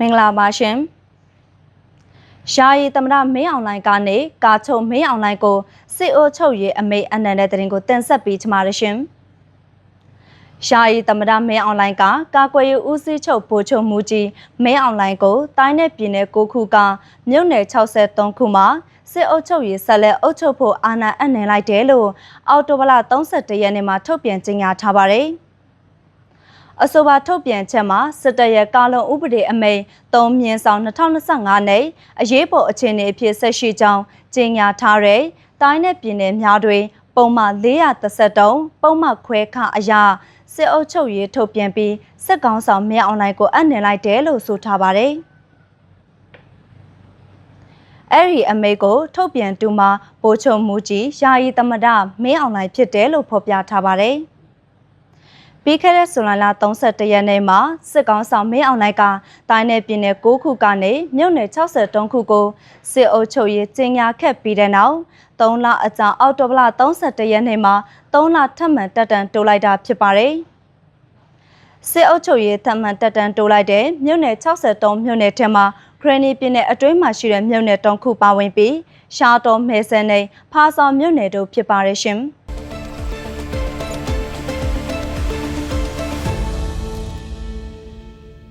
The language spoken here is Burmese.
မင်္ဂလာပါရှင်ရှားရီသမရမင်းအွန်လိုင်းကနေကာချုံမင်းအွန်လိုင်းကိုစစ်အိုချုပ်ရေးအမိတ်အနန္တတဲ့တင်ကိုတင်ဆက်ပေးချမှာရရှင်ရှားရီသမရမင်းအွန်လိုင်းကကာကွယ်ရေးဦးစီးချုပ်ဗိုလ်ချုပ်မူကြီးမင်းအွန်လိုင်းကိုတိုင်းနယ်ပြည်နယ်9ခုကမြို့နယ်63ခုမှာစစ်အုပ်ချုပ်ရေးဆက်လက်အုပ်ချုပ်ဖို့အာဏာအပ်နှံလိုက်တယ်လို့အော်တိုဘလ31ရက်နေ့မှာထုတ်ပြန်ကြေညာထားပါတယ်။ အဆိုပါထုတ်ပြန်ချက်မှာစစ်တပ်ရဲ့ကာလုံဥပဒေအမိန့်3မြင်းဆောင်2025နဲ့အရေးပေါ်အခြေအနေအဖြစ်ဆက်ရှိကြောင်းကြေညာထားတဲ့တိုင်းနယ်ပြည်နယ်များတွင် ပုံမှန်433ပုံမှန်ခွဲခအရာစစ်အုပ်ချုပ်ရေးထုတ်ပြန်ပြီးစစ်ကောင်ဆောင်မြန်အွန်လိုင်းကိုအနှင်လိုက်တယ်လို့ဆိုထားပါတယ်။အဲ့ဒီအမေကို ထုတ်ပြန်တူမှာပိုချုံမူကြီးယာယီသမဒမင်းအွန်လိုင်းဖြစ်တယ်လို့ဖော်ပြထားပါတယ်။ ပြီးခဲ့တဲ့ဇွန်လ31ရက်နေ့မှာစစ်ကောင်ဆောင်မင်းအောင်လိုက်ကတိုင်းနယ်ပြည်နယ်6ခုကနေမြို့နယ်63ခုကိုစစ်အုပ်ချုပ်ရေးကျင်းညာခက်ပြီးတဲ့နောက်3လအကြာအောက်တိုဘာလ31ရက်နေ့မှာ3လထပ်မံတက်တန်တိုးလိုက်တာဖြစ်ပါတယ်။စစ်အုပ်ချုပ်ရေးထပ်မံတက်တန်တိုးလိုက်တဲ့မြို့နယ်63မြို့နယ်ထဲမှာခရနီပြည်နယ်အတွင်းမှာရှိတဲ့မြို့နယ်တုံးခုပါဝင်ပြီးရှားတော်မဲဆန်နဲ့ဖာဆောင်မြို့နယ်တို့ဖြစ်ပါရဲ့ရှင်။